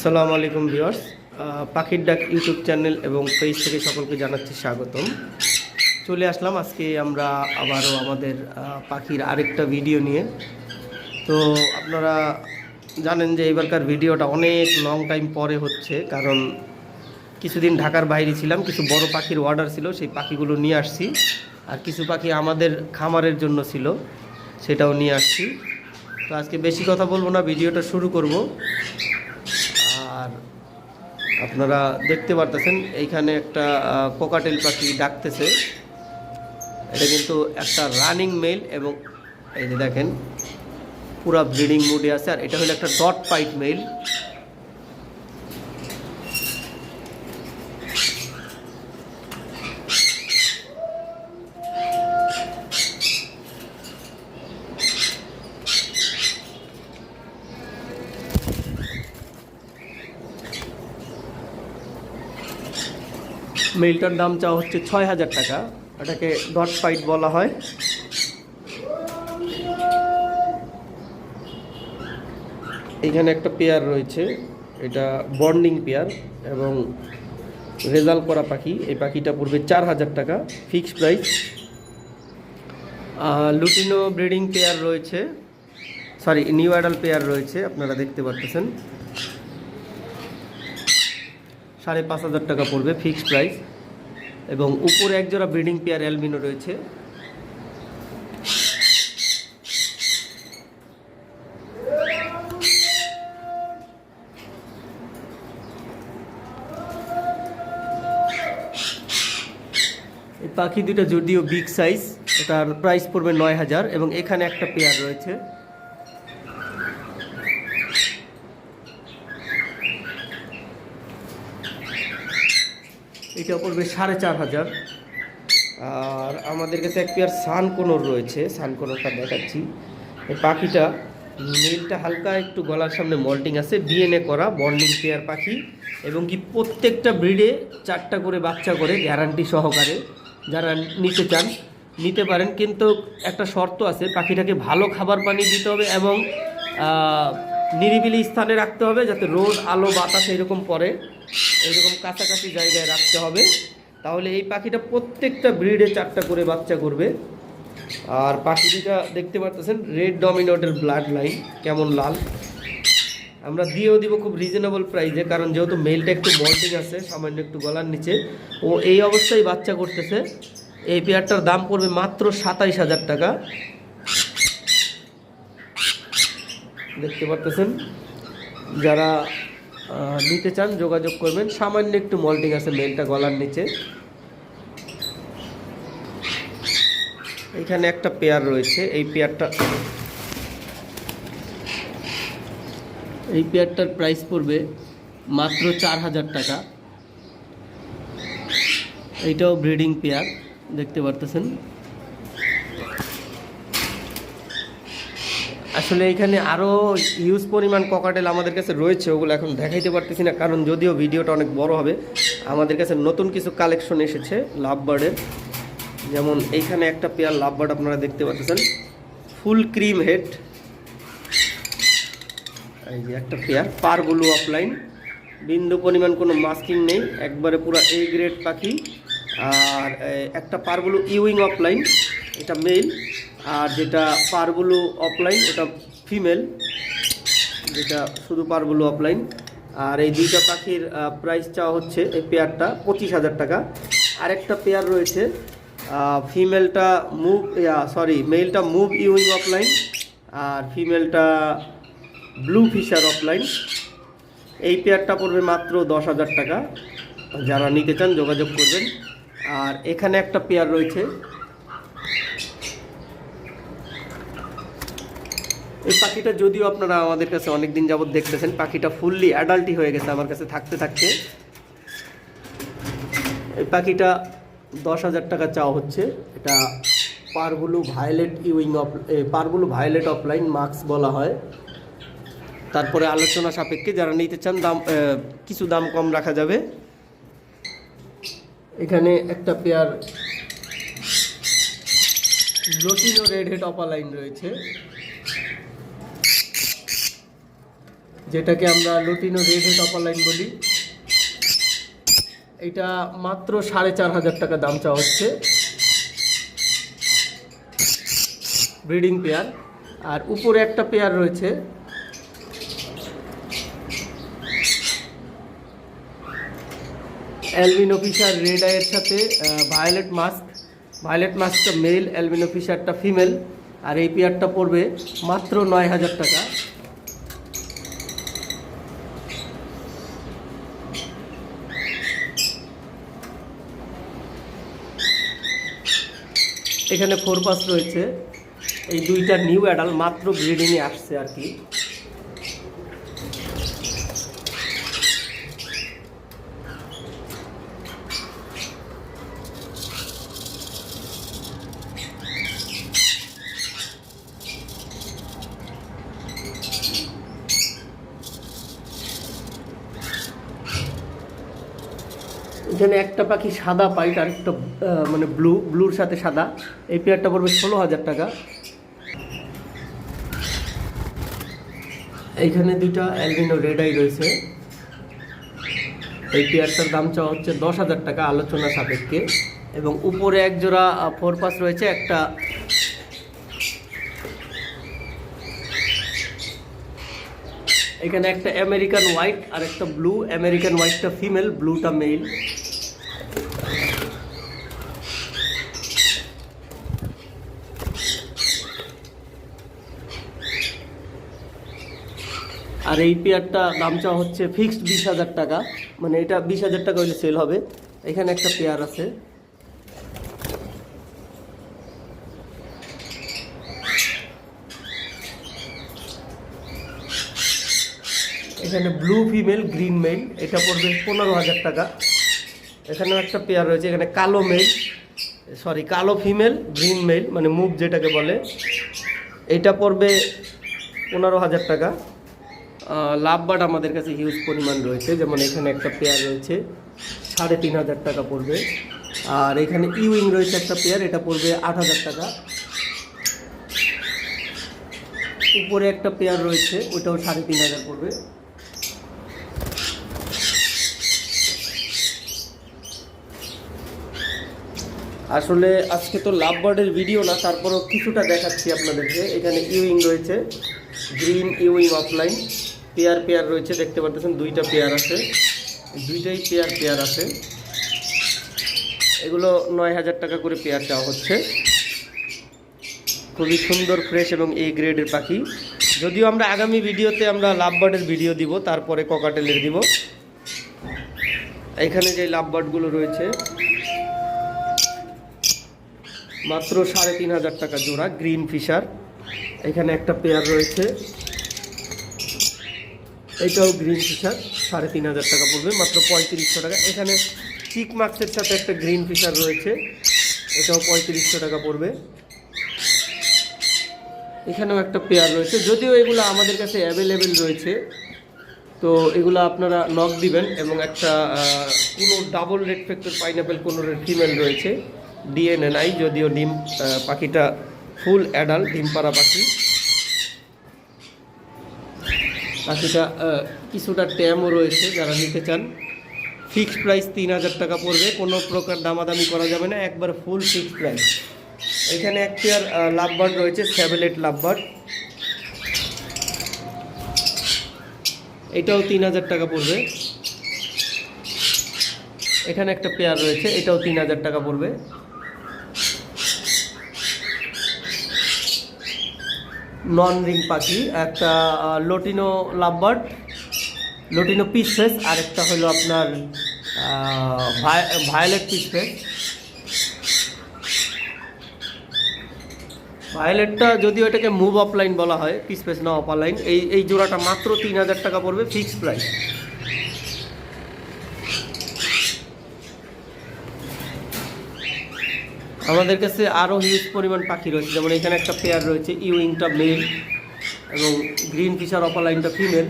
আসসালামু আলাইকুম ভিউয়ার্স। পাখির ডাক ইউটিউব চ্যানেল এবং পেজ থেকে সকলকে জানাচ্ছি স্বাগতম। চলে আসলাম আজকে আমরা আবারও আমাদের পাখির আরেকটা ভিডিও নিয়ে। তো আপনারা জানেন যে এবারকার ভিডিওটা অনেক লং টাইম পরে হচ্ছে, কারণ কিছুদিন ঢাকার বাইরে ছিলাম, কিছু বড় পাখির অর্ডার ছিল, সেই পাখিগুলো নিয়ে আসছি। আর কিছু পাখি আমাদের খামারের জন্য ছিল, সেটাও নিয়ে আসছি। তো আজকে বেশি কথা বলব না, ভিডিওটা শুরু করব। আপনারা দেখতে পারতেছেন, এইখানে একটা কোকাটেল পাখি ডাকতেছে। এটা কিন্তু একটা রানিং মেল এবং এই যে দেখেন, পুরা ব্রিডিং মুডে আছে, আর এটা হলো একটা ডট পাইট মেল মেলটার দাম চাওয়া হচ্ছে ছয় হাজার টাকা। এটাকে ডট ফাইট বলা হয়। এখানে একটা পেয়ার রয়েছে। এটা বন্ডিং পেয়ার এবং রেজাল্ট করা পাখি। এই পাখিটা পড়বে চার হাজার টাকা fixed price lutino breeding pair রয়েছে। সরি নিউ অ্যাডাল পেয়ার রয়েছে, আপনারা দেখতে পাচ্ছেন সাড়ে পাঁচ হাজার টাকা পড়বে ফিক্সড প্রাইস। এবং উপরে একজোড়া ব্রিডিং পেয়ার অ্যালবিনো রয়েছে। পাখি দুটো যদিও বিগ সাইজ এটার প্রাইস পড়বে নয় হাজার, এবং এখানে একটা পেয়ার রয়েছে। এটা পড়বে সাড়ে চার হাজার। আর আমাদের কাছে এক পেয়ার সান কোনোর রয়েছে। সান কোনোরটা দেখাচ্ছি পাখিটা মেলটা হালকা, একটু গলার সামনে মল্টিং আছে। ডিএনএ করা, বন্ডিং পেয়ার পাখি। এবং কি প্রত্যেকটা ব্রিডে চারটা করে বাচ্চা করে, গ্যারান্টি সহকারে যারা নিতে চান, নিতে পারেন। কিন্তু একটা শর্ত আছে, পাখিটাকে ভালো খাবার পানি দিতে হবে এবং নিরিবিলি স্থানে রাখতে হবে যাতে রোদ, আলো, বাতাস এরকম পড়ে। এরকম কাছাকাছি জায়গায় রাখতে হবে। তাহলে এই পাখিটা প্রত্যেকটা ব্রিডে চারটা করে বাচ্চা করবে। আর পাখিটা দেখতে পারতেছেন রেড ডমিনেটের ব্লাড লাইন কেমন লাল। আমরা দিয়েও দিব খুব রিজনেবল প্রাইসে কারণ যেহেতু মেলটা একটু মল্টিং আছে, সামান্য একটু গলার নিচে। ও এই অবস্থায় বাচ্চা করতেছে। এই পেয়ারটার দাম পড়বে মাত্র সাতাইশ হাজার টাকা। দেখতে পারতেছেন। যারা নিতে চান যোগাযোগ করবেন, সামান্য একটু মল্টিং আছে মেলটা গলার নিচে। এখানে একটা পেয়ার রয়েছে, এই পেয়ারটা এই পেয়ারটার প্রাইস পড়বে মাত্র চার হাজার টাকা। এইটাও ব্রিডিং পেয়ার, দেখতে পারতেছেন। আসলে এখানে আরও হিউজ পরিমাণ ককাটেল আমাদের কাছে রয়েছে, ওগুলো এখন দেখাইতে পারতেছি না, কারণ যদিও ভিডিওটা অনেক বড় হবে, আমাদের কাছে নতুন কিছু কালেকশন এসেছে লাভ বার্ডের যেমন এইখানে একটা পেয়ার লাভ বার্ড আপনারা দেখতে পাচ্ছেন ফুল ক্রিম হেড এই যে একটা পেয়ার পার অফলাইন বিন্দু পরিমাণ কোনো মাস্কিং নেই, একবারে পুরো এ গ্রেড পাখি। আর একটা পার ব্লু ইউইং অফলাইন এটা মেল আর যেটা পার ব্লু অফলাইন ওটা ফিমেল যেটা শুধু পার ব্লু অফলাইন আর এই দুইটা পাখির প্রাইস চাওয়া হচ্ছে এই পেয়ারটা পঁচিশ হাজার টাকা। আরেকটা পেয়ার রয়েছে ফিমেলটা মুভ সরি মেলটা মুভ ইউইং অফলাইন আর ফিমেলটা ব্লু ফিশার অফলাইন এই পেয়ারটা পড়বে মাত্র দশ হাজার টাকা। যারা নিতে চান যোগাযোগ করবেন। আর এখানে একটা পেয়ার রয়েছে এই পাখিটা যদিও আপনারা আমাদের কাছে অনেক দিন যাবত দেখতেছেন, পাখিটা ফুললি অ্যাডাল্টই হয়ে গেছে আমার কাছে থাকতে থাকতে। এই পাখিটা দশ হাজার টাকা চাওয়া হচ্ছে। এটা পারগুলো ভায়োলেট ইউইং অফ পারগুলো ভায়োলেট অফলাইন মাস্ক বলা হয়। তারপরে আলোচনা সাপেক্ষে যারা নিতে চান, দাম কিছু দাম কম রাখা যাবে। এখানে একটা pair lutino red head opaline রয়েছে। যেটাকে আমরা lutino red head opaline বলি। এটা মাত্র সাড়ে চার হাজার টাকা দাম চাওয়া হচ্ছে। Breeding pair. আর উপরে একটা পেয়ার রয়েছে। অ্যালবিনো ফিশার রেড আইয়ের সাথে ভায়োলেট মাস্ক। ভায়োলেট মাস্কটা মেল, অ্যালবিনো ফিশারটা ফিমেল। আর এই পেয়ারটা পড়বে মাত্র নয় হাজার টাকা। এখানে ফোর পাস রয়েছে। এই দুইটা নিউ অ্যাডাল মাত্র ব্রিডিংয়ে আসছে আর কি। এখানে একটা পাখি সাদা পাইট আর একটা মানে ব্লু ব্লুর সাথে সাদা। এই পেয়ারটা পড়বে ষোলো হাজার টাকা। এইখানে দুইটা অ্যালবিনো রেড আই রয়েছে। এই পেয়ারটার দাম চাওয়া হচ্ছে দশ হাজার টাকা আলোচনা সাপেক্ষে। এবং উপরে এক জোড়া ফোর পাস রয়েছে, একটা এখানে একটা আমেরিকান হোয়াইট আর একটা ব্লু আমেরিকান হোয়াইটটা ফিমেল ব্লুটা মেল আর এই পেয়ারটা দাম চাওয়া হচ্ছে ফিক্সড বিশ হাজার টাকা। মানে এটা বিশ হাজার টাকা হলে সেল হবে। এখানে একটা পেয়ার আছে। এখানে ব্লু ফিমেল গ্রিন মেল এটা পড়বে পনেরো হাজার টাকা। এখানেও একটা পেয়ার রয়েছে, এখানে কালো মেল সরি কালো ফিমেল গ্রিন মেল মানে মুভ যেটাকে বলে। এটা পড়বে পনেরো হাজার টাকা। লাভ বাট আমাদের কাছে হিউজ পরিমাণ রয়েছে। যেমন এখানে একটা পেয়ার রয়েছে, সাড়ে তিন হাজার টাকা পড়বে। আর এখানে ইউইং রয়েছে একটা পেয়ার এটা পড়বে আট হাজার টাকা। উপরে একটা পেয়ার রয়েছে, ওটাও সাড়ে তিন হাজার পড়বে। আসলে আজকে তো লাভ বার্ডের ভিডিও না, তারপরও কিছুটা দেখাচ্ছি আপনাদেরকে। এখানে ইউইং রয়েছে green euwing opaline pair pair রয়েছে, দেখতে পাচ্ছেন দুইটা পেয়ার আছে। দুইটাই পেয়ার পেয়ার আছে। এগুলো নয় হাজার টাকা করে পেয়ার চাওয়া হচ্ছে। খুবই সুন্দর, ফ্রেশ এবং এ গ্রেডের পাখি। যদিও আমরা আগামী ভিডিওতে আমরা লাভ বার্ডের ভিডিও দিব, তারপরে ককাটেলের দিব। এখানে যে লাভ বার্ডগুলো রয়েছে, মাত্র সাড়ে তিন হাজার টাকা জোড়া, গ্রিন ফিশার। এখানে একটা পেয়ার রয়েছে। এটাও গ্রিন ফিশার সাড়ে তিন হাজার টাকা পড়বে, মাত্র পঁয়ত্রিশশো টাকা। এখানে চিক মার্কসের সাথে একটা গ্রিন ফিশার রয়েছে, এটাও পঁয়ত্রিশশো টাকা পড়বে। এখানেও একটা পেয়ার রয়েছে, যদিও এগুলো আমাদের কাছে অ্যাভেলেবেল রয়েছে, তো এগুলো আপনারা নক দিবেন এবং একটা কোনো ডাবল রেড ফ্যাক্টর পাইনাপেল কোনো রেড ফিমেল রয়েছে ডিএনএ নাই যদিও ডিম পাখিটা ফুল অ্যাডাল্ট ডিম পাড়া পাখি। আহ, কিছুটা ট্যামও রয়েছে যারা নিতে চান। ফিক্সড প্রাইস তিন হাজার টাকা পড়বে কোনো প্রকার দামাদামি করা যাবে না একবার ফুল ফিক্সড প্রাইস। এখানে এক পেয়ার লাভবার্ড রয়েছে স্যাবেলেট লাভবার্ড এটাও তিন হাজার টাকা পড়বে। এখানে একটা পেয়ার রয়েছে এটাও তিন হাজার টাকা পড়বে। নন রিং পাখি, একটা লটিনো লাভবার্ড লটিনো পিসফেস আর একটা হলো আপনার ভায়োলেট পিসফেস ভায়োলেটটা যদিও এটাকে মুভ অফলাইন বলা হয় পিসফেস না অফলাইন এই এই জোড়াটা মাত্র তিন হাজার টাকা পড়বে ফিক্সড প্রাইস আমাদের কাছে আরও হিউজ পরিমাণ পাখি রয়েছে। যেমন এখানে একটা পেয়ার রয়েছে ইউইংটা মেল এবং গ্রিন ফিশার অফলাইনটা ফিমেল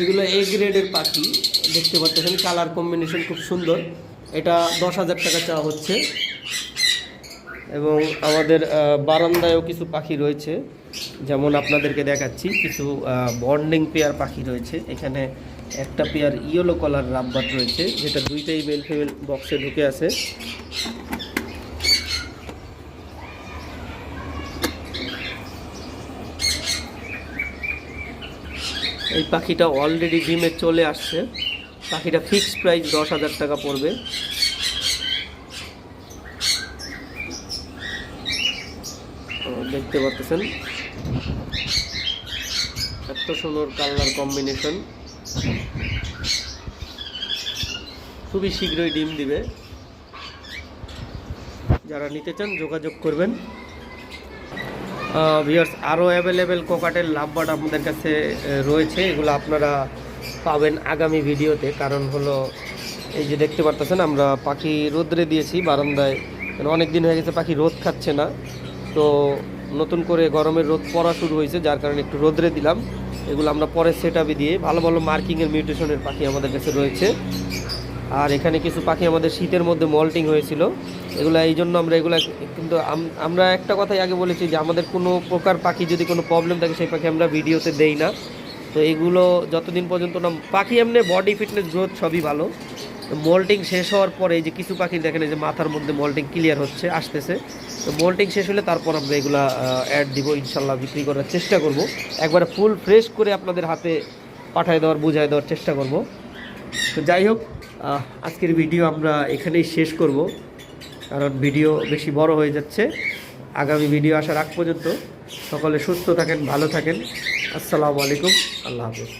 এগুলো এ গ্রেডের পাখি, দেখতে পাচ্ছেন। কালার কম্বিনেশন খুব সুন্দর। এটা দশ হাজার টাকা চাওয়া হচ্ছে। এবং আমাদের বারান্দায়ও কিছু পাখি রয়েছে। যেমন আপনাদেরকে দেখাচ্ছি, কিছু বন্ডিং পেয়ার পাখি রয়েছে। এখানে একটা পেয়ার ইয়েলো কলার রাব্বার রয়েছে, যেটা দুইটাই মেল ফিমেল বক্সে ঢুকে আছে। এই পাখিটা অলরেডি ডিমে চলে আসছে। পাখিটা ফিক্সড প্রাইস দশ হাজার টাকা পড়বে ও, দেখতে পাচ্ছেন এত সুন্দর কালার কম্বিনেশন। খুবই শীঘ্রই ডিম দিবে। যারা নিতে চান, যোগাযোগ করবেন। ভিউয়ার্স আরও অ্যাভেলেবেল কোকাটের লাভবার্ড আমাদের কাছে রয়েছে। এগুলো আপনারা পাবেন আগামী ভিডিওতে। কারণ হলো, এই যে দেখতে পারতেছেন, আমরা পাখি রোদ্রে দিয়েছি বারান্দায়। অনেক দিন হয়ে গেছে পাখি রোদ খাচ্ছে না। তো নতুন করে গরমের রোদ পড়া শুরু হয়েছে, যার কারণে একটু রোদ্রে দিলাম। এগুলো আমরা পরে সেট দিয়ে ভালো ভালো মার্কিংয়ের মিউটেশনের পাখি আমাদের কাছে রয়েছে। আর এখানে কিছু পাখি আমাদের শীতের মধ্যে মল্টিং হয়েছিল। এগুলো এই জন্য আমরা এগুলো কিন্তু আমরা একটা কথাই আগে বলেছি যে আমাদের কোনো প্রকার পাখি যদি কোনো প্রবলেম থাকে, সেই পাখি আমরা ভিডিওতে দেই না। তো এগুলো যতদিন পর্যন্ত না, পাখি এমনি বডি ফিটনেস গ্রোথ সবই ভালো। মল্টিং শেষ হওয়ার পরে যে কিছু পাখি দেখেন যে মাথার মধ্যে মল্টিং ক্লিয়ার হচ্ছে, আসতেছে। তো মল্টিং শেষ হলে তারপর আমরা এগুলা অ্যাড দিব, ইনশাল্লাহ বিক্রি করার চেষ্টা করব। একবারে ফুল ফ্রেশ করে আপনাদের হাতে পাঠায় দেওয়ার, বুঝায় দেওয়ার চেষ্টা করব। তো যাই হোক আজকের ভিডিও আমরা এখানেই শেষ করব, কারণ ভিডিও বেশি বড় হয়ে যাচ্ছে। আগামী ভিডিও আসার আগ পর্যন্ত সকলে সুস্থ থাকেন, ভালো থাকেন। আসসালামু আলাইকুম, আল্লাহ হাফিজ।